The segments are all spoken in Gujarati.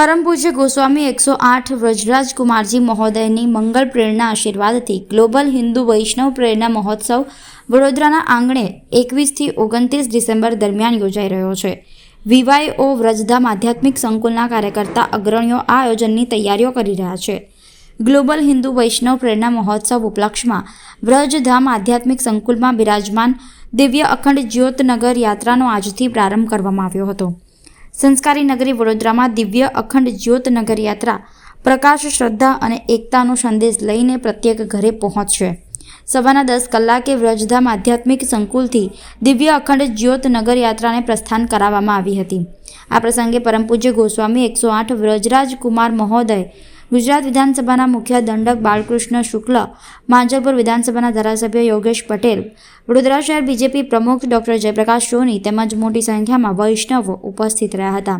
પરમ પૂજ્ય ગોસ્વામી એકસો આઠ વ્રજરાજ કુમારજી મહોદયની મંગળ પ્રેરણા આશીર્વાદથી ગ્લોબલ હિન્દુ વૈષ્ણવ પ્રેરણા મહોત્સવ વડોદરાના આંગણે એકવીસથી ઓગણત્રીસ ડિસેમ્બર દરમિયાન યોજાઈ રહ્યો છે. વીવાયઓ વ્રજધામ આધ્યાત્મિક સંકુલના કાર્યકર્તા અગ્રણીઓ આ આયોજનની તૈયારીઓ કરી રહ્યા છે. ગ્લોબલ હિન્દુ વૈષ્ણવ પ્રેરણા મહોત્સવ ઉપલક્ષમાં વ્રજધામ આધ્યાત્મિક સંકુલમાં બિરાજમાન દિવ્ય અખંડ જ્યોતનગર યાત્રાનો આજથી પ્રારંભ કરવામાં આવ્યો હતો. સંસ્કારી નગરી વડોદરામાં દિવ્ય અખંડ જ્યોત નગર યાત્રા પ્રકાશ, શ્રદ્ધા અને એકતાનો સંદેશ લઈને પ્રત્યેક ઘરે પહોંચશે સવારના દસ કલાકે વ્રજધામ આધ્યાત્મિક સંકુલથી દિવ્ય અખંડ જ્યોત નગર યાત્રાને પ્રસ્થાન કરાવવામાં આવી હતી. આ પ્રસંગે પરમ પૂજ્ય ગોસ્વામી એકસો આઠ વ્રજરાજ કુમાર મહોદય ગુજરાત વિધાનસભાના મુખ્ય દંડક બાલકૃષ્ણ શુક્લ, માંજલપુર વિધાનસભાના ધારાસભ્ય યોગેશ પટેલ, વડોદરા શહેર બીજેપી પ્રમુખ ડોક્ટર જયપ્રકાશ સોની તેમજ મોટી સંખ્યામાં વૈષ્ણવો ઉપસ્થિત રહ્યા હતા.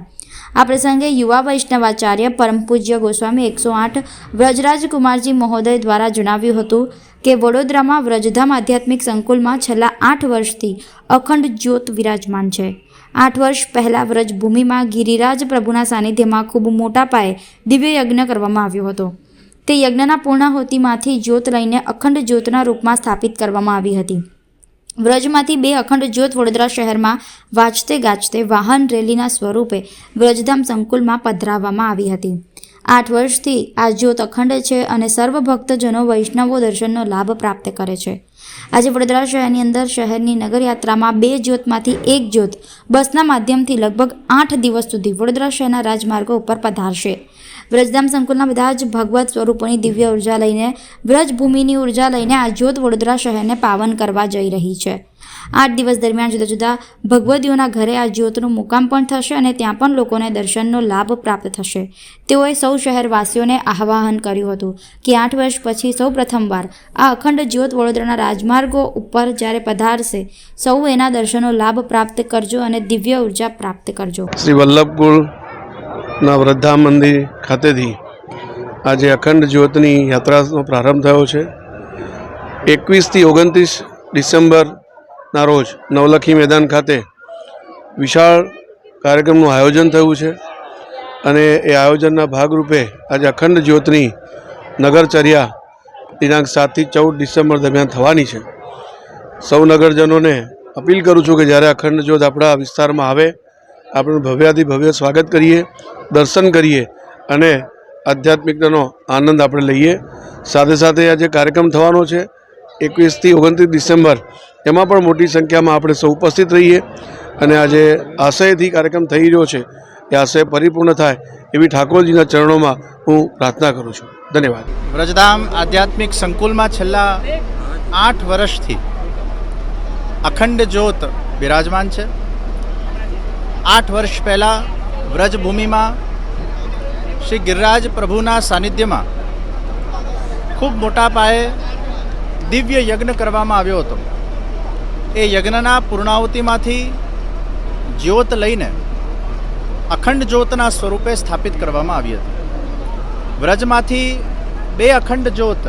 આ પ્રસંગે યુવા વૈષ્ણવાચાર્ય પરમ પૂજ્ય ગોસ્વામી એકસો આઠ વ્રજરાજ કુમારજી મહોદય દ્વારા જણાવ્યું હતું કે વડોદરામાં વ્રજધામ આધ્યાત્મિક સંકુલમાં છેલ્લા આઠ વર્ષથી અખંડ જ્યોત વિરાજમાન છે. આઠ વર્ષ પહેલાં વ્રજભૂમિમાં ગિરિરાજ પ્રભુના સાનિધ્યમાં ખૂબ મોટા પાયે દિવ્ય યજ્ઞ કરવામાં આવ્યો હતો. તે યજ્ઞના પૂર્ણાહુતિમાંથી જ્યોત લઈને અખંડ જ્યોતના રૂપમાં સ્થાપિત કરવામાં આવી હતી. વ્રજમાંથી બે અખંડ જ્યોત વડોદરા શહેરમાં વાંચતે ગાજતે વાહન રેલીના સ્વરૂપે વ્રજધામ સંકુલમાં પધરાવવામાં આવી હતી. આઠ વર્ષથી આ જ્યોત અખંડ છે અને સર્વ ભક્તજનો વૈષ્ણવો દર્શનનો લાભ પ્રાપ્ત કરે છે. આજે વડોદરા શહેરની અંદર શહેરની નગરયાત્રામાં બે જ્યોતમાંથી એક જ્યોત બસના માધ્યમથી લગભગ આઠ દિવસ સુધી વડોદરા શહેરના રાજમાર્ગો ઉપર પધારશે. વ્રજધામ સંકુલના બધા જ ભગવત સ્વરૂપોની દિવ્ય ઊર્જા લઈને વ્રજભૂમિની ઊર્જા લઈને આ જ્યોત વડોદરા શહેરને પાવન કરવા જઈ રહી છે. આઠ દિવસ દરમિયાન જુદા જુદા ભગવદીઓના ઘરે આ જ્યોતનું મુકામ પણ થશે અને ત્યાં પણ લોકોને દર્શનનો લાભ પ્રાપ્ત થશે. તેઓએ સૌ શહેરવાસીઓને આહ્વાન કર્યું હતું કે આઠ વર્ષ પછી સૌ પ્રથમવાર આ અખંડ જ્યોત વડોદરાના રાજમાર્ગો ઉપર જ્યારે પધારશે, સૌ એના દર્શનનો લાભ પ્રાપ્ત કરજો અને દિવ્ય ઊર્જા પ્રાપ્ત કરજો. શ્રી વલ્લભકુળના વૃદ્ધા મંદિર ખાતેથી આજે અખંડ જ્યોતની યાત્રાનો પ્રારંભ થયો છે. એકવીસથી ઓગણત્રીસ ડિસેમ્બરના રોજ નવલખી મેદાન ખાતે વિશાળ કાર્યક્રમનું આયોજન થયું છે અને એ આયોજનના ભાગરૂપે આજે અખંડ જ્યોતની નગરચર્યા દિનાંક સાતથી ચૌદ ડિસેમ્બર દરમિયાન થવાની છે. સૌ નગરજનોને અપીલ કરું છું કે જ્યારે અખંડ જ્યોત આપણા વિસ્તારમાં આવે, આપણે ભવ્યાથી ભવ્ય સ્વાગત કરીએ, દર્શન કરીએ અને આધ્યાત્મિકતાનો આનંદ આપણે લઈએ. સાથે સાથે આ જે કાર્યક્રમ થવાનો છે એકવીસથી ઓગણત્રીસ ડિસેમ્બર એમાં પણ મોટી સંખ્યામાં આપણે સૌ ઉપસ્થિત રહીએ અને આજે આશયથી કાર્યક્રમ થઈ રહ્યો છે એ આશય પરિપૂર્ણ થાય એવી ઠાકોરજીના ચરણોમાં હું પ્રાર્થના કરું છું. ધન્યવાદ. વ્રજધામ આધ્યાત્મિક સંકુલમાં છેલ્લા આઠ વર્ષથી અખંડ જ્યોત બિરાજમાન છે. આઠ વર્ષ પહેલાં વ્રજભૂમિમાં શ્રી ગિરિરાજ પ્રભુના સાનિધ્યમાં ખૂબ મોટા પાયે દિવ્ય યજ્ઞ કરવામાં આવ્યો હતો. એ યજ્ઞના પૂર્ણાહુતિમાંથી જ્યોત લઈને અખંડ જ્યોતના સ્વરૂપે સ્થાપિત કરવામાં આવી હતી. વ્રજમાંથી બે અખંડ જ્યોત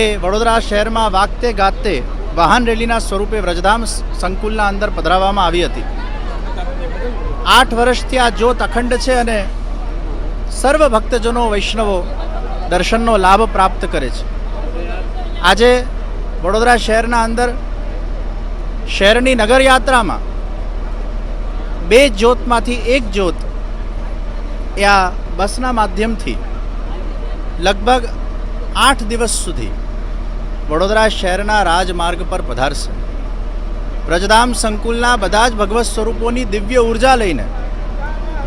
એ વડોદરા શહેરમાં વાગતે ગાતે વાહન રેલીના સ્વરૂપે વ્રજધામ સંકુલના અંદર પધરાવવામાં આવી હતી. આઠ વર્ષથી આ જ્યોત અખંડ છે અને સર્વ ભક્તજનો વૈષ્ણવો દર્શનનો લાભ પ્રાપ્ત કરે છે. આજે વડોદરા શહેરના અંદર શહેરની નગરયાત્રામાં બે જ્યોતમાંથી એક જ્યોત એ આ બસના માધ્યમથી લગભગ આઠ દિવસ સુધી વડોદરા શહેરના રાજમાર્ગ પર પધારશે. વ્રજધામ સંકુલના બધા જ ભગવત સ્વરૂપોની દિવ્ય ઊર્જા લઈને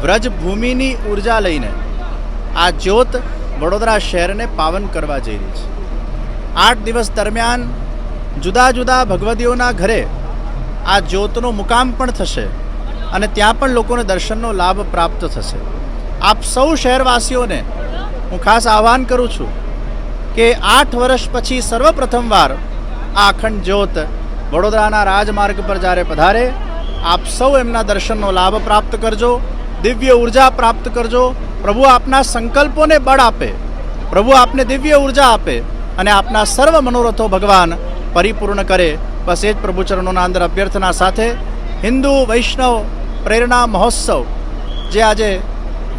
વ્રજભૂમિની ઊર્જા લઈને આ જ્યોત વડોદરા શહેરને પાવન કરવા જઈ રહી છે. આઠ દિવસ દરમિયાન જુદા જુદા ભગવદીઓના ઘરે આ જ્યોતનો મુકામ પણ થશે અને ત્યાં પણ લોકોને દર્શનનો લાભ પ્રાપ્ત થશે. આપ સૌ શહેરવાસીઓને હું ખાસ આહ્વાન કરું છું કે આઠ વર્ષ પછી સર્વપ્રથમવાર આ અખંડ જ્યોત વડોદરાના રાજમાર્ગ પર જ્યારે પધારે, આપ સૌ એમના દર્શનનો લાભ પ્રાપ્ત કરજો, દિવ્ય ઊર્જા પ્રાપ્ત કરજો, પ્રભુ આપના સંકલ્પોને બળ આપે, પ્રભુ આપને દિવ્ય ઊર્જા આપે અને આપના સર્વ મનોરથો ભગવાન પરિપૂર્ણ કરે. બસ એ જ પ્રભુચરણોના અંદર અભ્યર્થના સાથે હિન્દુ વૈષ્ણવ પ્રેરણા મહોત્સવ, જે આજે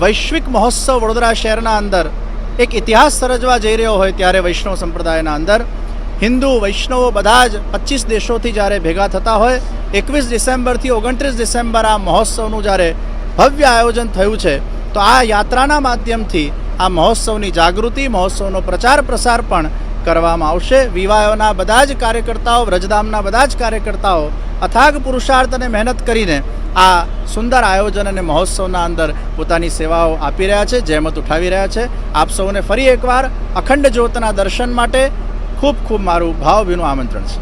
વૈશ્વિક મહોત્સવ વડોદરા શહેરના અંદર એક ઇતિહાસ સર્જવા જઈ રહ્યો હોય ત્યારે વૈષ્ણવ સંપ્રદાયના અંદર હિન્દુ વૈષ્ણવો બધા જ પચીસ દેશોથી જ્યારે ભેગા થતા હોય, એકવીસ ડિસેમ્બરથી ઓગણત્રીસ ડિસેમ્બર આ મહોત્સવનું જ્યારે ભવ્ય આયોજન થયું છે, તો આ યાત્રાના માધ્યમથી આ મહોત્સવની જાગૃતિ, મહોત્સવનો પ્રચાર પ્રસાર પણ કરવામાં આવશે. વિવાહોના બધા જ કાર્યકર્તાઓ, વ્રજધામના બધા જ કાર્યકર્તાઓ અથાગ પુરુષાર્થ અને મહેનત કરીને આ સુંદર આયોજન અને મહોત્સવના અંદર પોતાની સેવાઓ આપી રહ્યા છે, જહેમત ઉઠાવી રહ્યા છે. આપ સૌને ફરી એકવાર અખંડ જ્યોતના દર્શન માટે ખૂબ ખૂબ મારું ભાવભીનું આમંત્રણ છે.